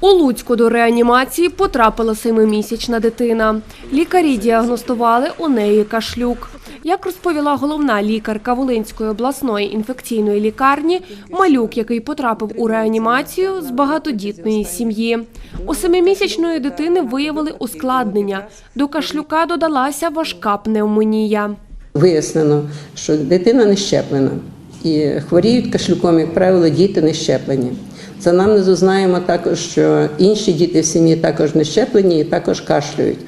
У Луцьку до реанімації потрапила семимісячна дитина. Лікарі діагностували у неї кашлюк. Як розповіла головна лікарка Волинської обласної інфекційної лікарні, малюк, який потрапив у реанімацію з багатодітної сім'ї. У семимісячної дитини виявили ускладнення. До кашлюка додалася важка пневмонія. Вияснено, що дитина не щеплена. І хворіють кашлюком, як правило, діти не щеплені. За намнезу знаємо також, що інші діти в сім'ї також не щеплені і також кашлюють.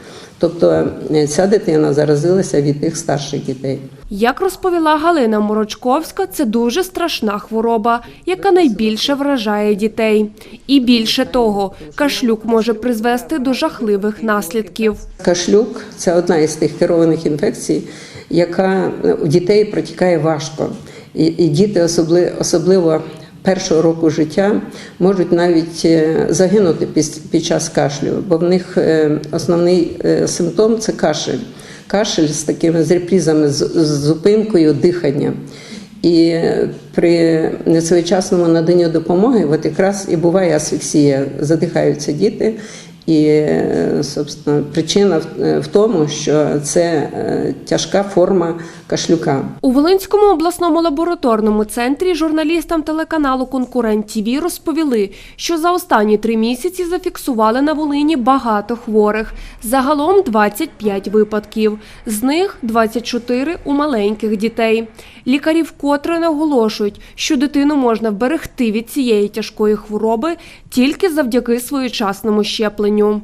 Тобто е, ця дитина заразилася від тих старших дітей. Як розповіла Галина Морочковська, це дуже страшна хвороба, яка найбільше вражає дітей. І більше того, кашлюк може призвести до жахливих наслідків. Кашлюк це одна із тих керованих інфекцій, яка у дітей протікає важко. І, і діти, особливо, особливо першого року життя, можуть навіть е, загинути під, час кашлю, бо в них е, основний е, симптом це кашель. Кашель з такими з, з зупинкою дихання. І при несвоєчасному наданні допомоги, от якраз і буває асфіксія, задихаються діти. І, собственно, причина в- в тому, що це е, тяжка форма кашлюка. У Волинському обласному лабораторному центрі журналістам телеканалу Конкурент ТІВІ розповіли, що за останні три місяці зафіксували на Волині багато хворих. Загалом 25 випадків. З них 24 у маленьких дітей. Лікарі вкотре наголошують, що дитину можна вберегти від цієї тяжкої хвороби тільки завдяки своєчасному щепленню замовленню.